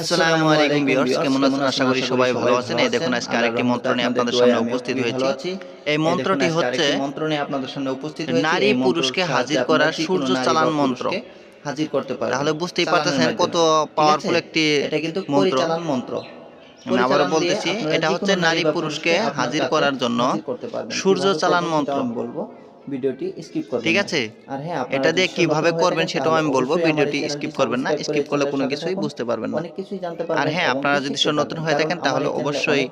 আসসালামু আলাইকুম ভিউয়ার্স কেমন আছেন? আশা করি সবাই ভালো আছেন। এই দেখুন আজকে আরেকটি মন্ত্র নিয়ে আপনাদের সামনে উপস্থিত হয়েছি। এই মন্ত্রটি হচ্ছে মন্ত্র নিয়ে আপনাদের সামনে উপস্থিত নারী পুরুষকে হাজির করার সূর্য চালান মন্ত্র। হাজির করতে পারে তাহলে বুঝতেই পারতেছেন কত পাওয়ারফুল একটি এটা কিন্তু মন্ত্র। পরিচালন মন্ত্র। আমি আবারও বলতেছি এটা হচ্ছে নারী পুরুষকে হাজির করার জন্য। সূর্য চালান মন্ত্র। বলব। ভিডিওটি স্কিপ করবেন ঠিক আছে? আর হ্যাঁ এটা দিয়ে কীভাবে করবেন সেটাও আমি বলব। ভিডিওটি স্কিপ করবেন না স্কিপ করলে কোনো কিছুই বুঝতে পারবেন না। অনেক কিছুই জানতে পারবেন আর হ্যাঁ আপনারা যদি নতুন হয়ে থাকেন তাহলে অবশ্যই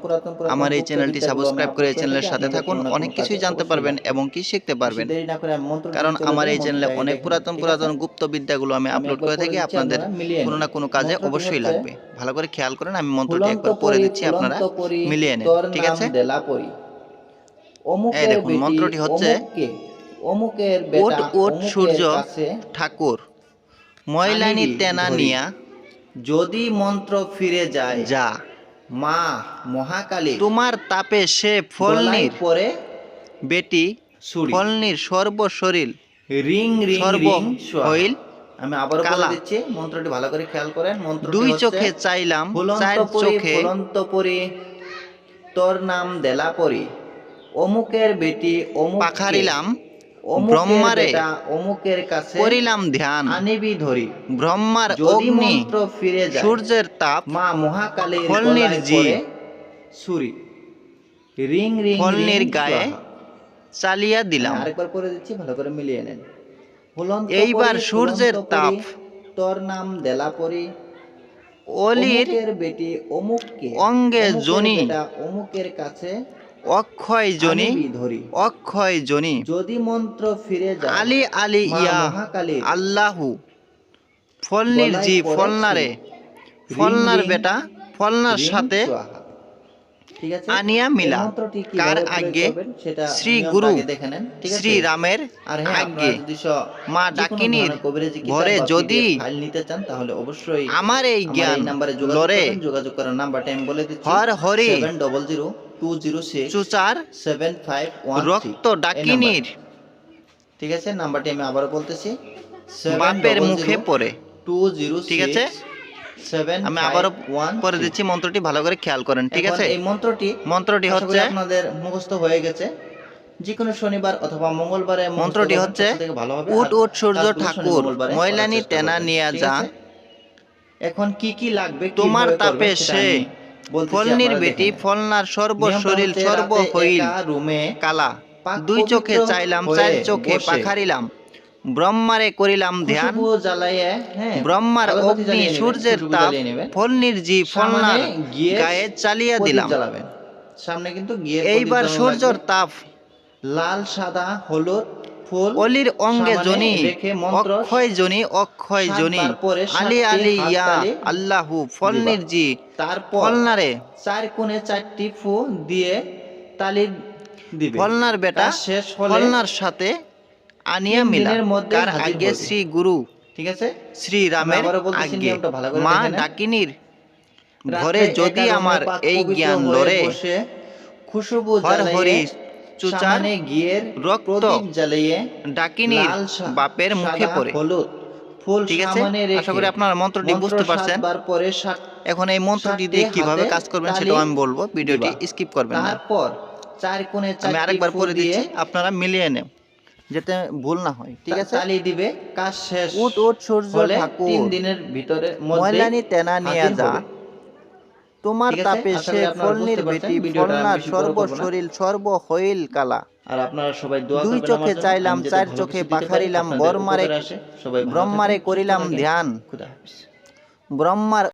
আমার এই চ্যানেলটি সাবস্ক্রাইব করে এই চ্যানেলের সাথে থাকুন অনেক কিছুই জানতে পারবেন এবং কি শিখতে পারবেন। কারণ আমার এই চ্যানেলে অনেক পুরাতন পুরাতন? গুপ্ত বিদ্যাগুলো আমি আপলোড করে থাকি আপনাদের কোনো না কোনো কাজে অবশ্যই লাগবে। ভালো করে খেয়াল করেন আমি মন্ত্রটি একবার পড়ে দিচ্ছি আপনারা। মিলিয়ে নেন ঠিক আছে এই দেখুন, মন্ত্রটি হচ্ছে, অমুকের ওট ওট সূর্য ঠাকুর ময়লানি আনিবি তেনা নিয়া। যদি মন্ত্র ফিরে যায় যা। মা মহাকালী তোমার তাপে সে ফলনির পরে বেটি ছুরি। সর্ব শরীর। রিং রিং সর্ব হইল আমি আবার বলে দিচ্ছি মন্ত্রটি ভালো করে খেয়াল করেন। মন্ত্র দুই চোখে চাইলাম চার চোখে ফুলন্ত পরি তোর নাম দেলা পরি। অমুকের বেটি অমুক পাখারিলাম ব্রহ্মারে অমুকের কাছে করিলাম ধ্যান। আনিবি ধরি। ব্রহ্মার অগ্নি ফিরে সূর্যের তাপ মা মহাকালীর ফলনির জি। ছুরি। রিং রিং ফলনির গায়ে চালিয়া দিলাম। আরেকবার করে দিচ্ছি ভালো করে মিলিয়ে নেন। এইবার সূর্যের তাপ। তোর নাম দেলা পরি। অলির বেটি অমুককে অঙ্গে জনি। অমুকের কাছে অক্ষয় জনি অক্ষয় জনি যদি মন্ত্র ফিরে যায় আলী আলী ইয়া আল্লাহু ফলনির জি ফলনারে ফলনার বেটা ফলনার সাথে আনিয়া মিলা। কার আগে? শ্রী গুরু আগে শ্রী রামের আর হ্যাঁ মা ডাকিনীর ঘরে যদি নিতে চান তাহলে অবশ্যই আমার এই জ্ঞান নাম্বারে যোগাযোগ করার নাম্বারটা আমি বলে দিচ্ছি। Har Hari. Double zero two zero six চুচার seven five one রক্ত ডাকিনীর। ঠিক আছে নাম্বারটি আমি আবারও বলতেছি। বাপের মুখে পড়ে। টু জিরো ঠিক আছে? আমি আবারও পরে দিচ্ছি মন্ত্রটি ভালো করে খেয়াল করেন ঠিক আছে? এই মন্ত্রটি মন্ত্রটি হচ্ছে আপনাদের মুখস্থ হয়ে গেছে। যে কোনো শনিবার অথবা মঙ্গলবারে মন্ত্রটি হচ্ছে, উট উট সূর্য ঠাকুর ময়লানি নিয়া যা। এখন কি কি লাগবে তোমার তাপে সে ফলনির বেটি ফলনার সর্ব শরীর সর্ব হইল রুমে কালা। দুই চোখে চাইলাম চার চোখে পাখারিলাম। ব্রহ্মারে করিলাম ধ্যান। হ্যাঁ, ব্রহ্মার অগ্নি সূর্যের তাপ জ্বালিয়ে নেবেন। ফলনির গায়ে চালিয়া দিলাম। সামনে কিন্তু এইবার সূর্যর তাপ। লাল সাদা হলুদ ফুল অলির অঙ্গে জনি অক্ষয় জনি অক্ষয় জনি আলী আলী ইয়া আল্লাহু ফলনির জি তারপর ফলনারে। চার কোণে চারটি ফু দিয়ে তালি দিবে ফলনার বেটা শেষ ফলনার সাথে আনিয়া মিলা। কার আগে শ্রী গুরু ঠিক আছে? শ্রী রামের আগে। মা ডাকিনীর ঘরে যদি আমার এই জ্ঞান লরে খুশবু হর সামনে গিয়ে রক্ত জ্বালিয়ে ডাকিনীর বাপের মুখে পড়ে। ঠিক আছে? আশা করি আপনারা মন্ত্রটি বুঝতে পারছেন। এখন এই মন্ত্রটি দিয়ে কীভাবে কাজ করবেন সেটাও আমি বলব। ভিডিওটি স্কিপ করবেন না। তারপর চার কোণে আমি আরেকবার দিয়ে দিচ্ছি। আপনারা মিলিয়ে নেন। যাতে ভুল না হয় ঠিক আছে? তালি দিবে কাজ শেষ উট উট সূর্য ঠাকুর। তিন দিনের ভিতরে ময়লানি তেনা নিয়ে যা। তোমার তাপে সে ফলনির বেটি ভিডিওটা আমি ফলনার বেশি বড় করব না। সর্বশরীর সর্ব হইল কালা। আর আপনারা সবাই দোয়া দুই চোখে চাইলাম, চার চোখে পাখারিলাম, বরমারে- সবাই ব্রহ্মারে করিলাম ধ্যান। খুদা হাফেজ। ব্রহ্মার